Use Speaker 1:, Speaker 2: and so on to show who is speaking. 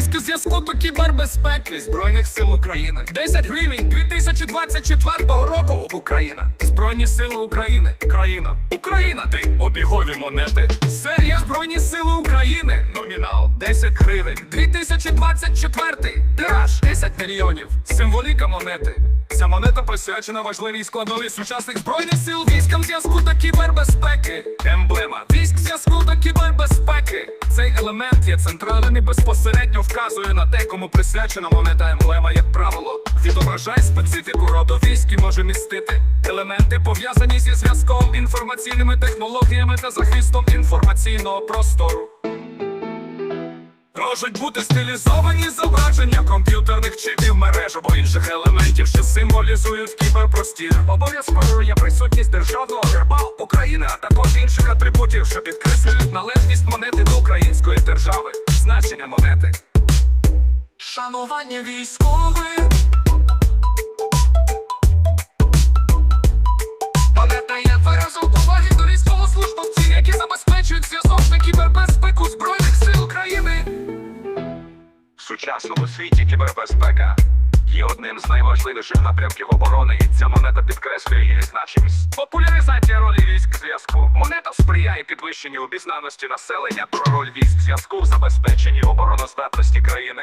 Speaker 1: Військо зв'язку та кібербезпеки Збройних сил України. 10 гривень 2024 року. Україна. Збройні сили України. Країна. Україна. Ти обігові монети. Серія Збройні сили України Номінал. 10 гривень 2024 Тираж. 10 мільйонів. Символіка монети. Ця монета присвячена важливій складовій сучасних збройних сил. Військам зв'язку та кібербезпеки. Емблема. Військ зв'язку та кібербезпеки. Цей елемент є центральним і безпосередньо вказує на те, кому присвячена монета емблема, як правило. Відображає специфіку роду військ і може містити елементи, пов'язані зі зв'язком, інформаційними технологіями та захистом інформаційного простору. Можуть бути стилізовані зображення комп'ютерних чипів мереж або інших елементів, що символізують кіберпростір. Обов'язково є присутність державного герба України, а також інших що підкреслюють належність монети до української держави. Значення монети. Шанування військових. Монета є виразом поваги до військовослужбовців, які забезпечують зв'язок та кібербезпеку Збройних сил України. В сучасному світі кібербезпека є одним з найважливіших напрямків оборони, і ця монета підкреслює її значимість. Популяризація ролі військ зв'язку. Монета сприяє підвищенню обізнаності населення про роль військ зв'язку в забезпеченні обороноздатності країни.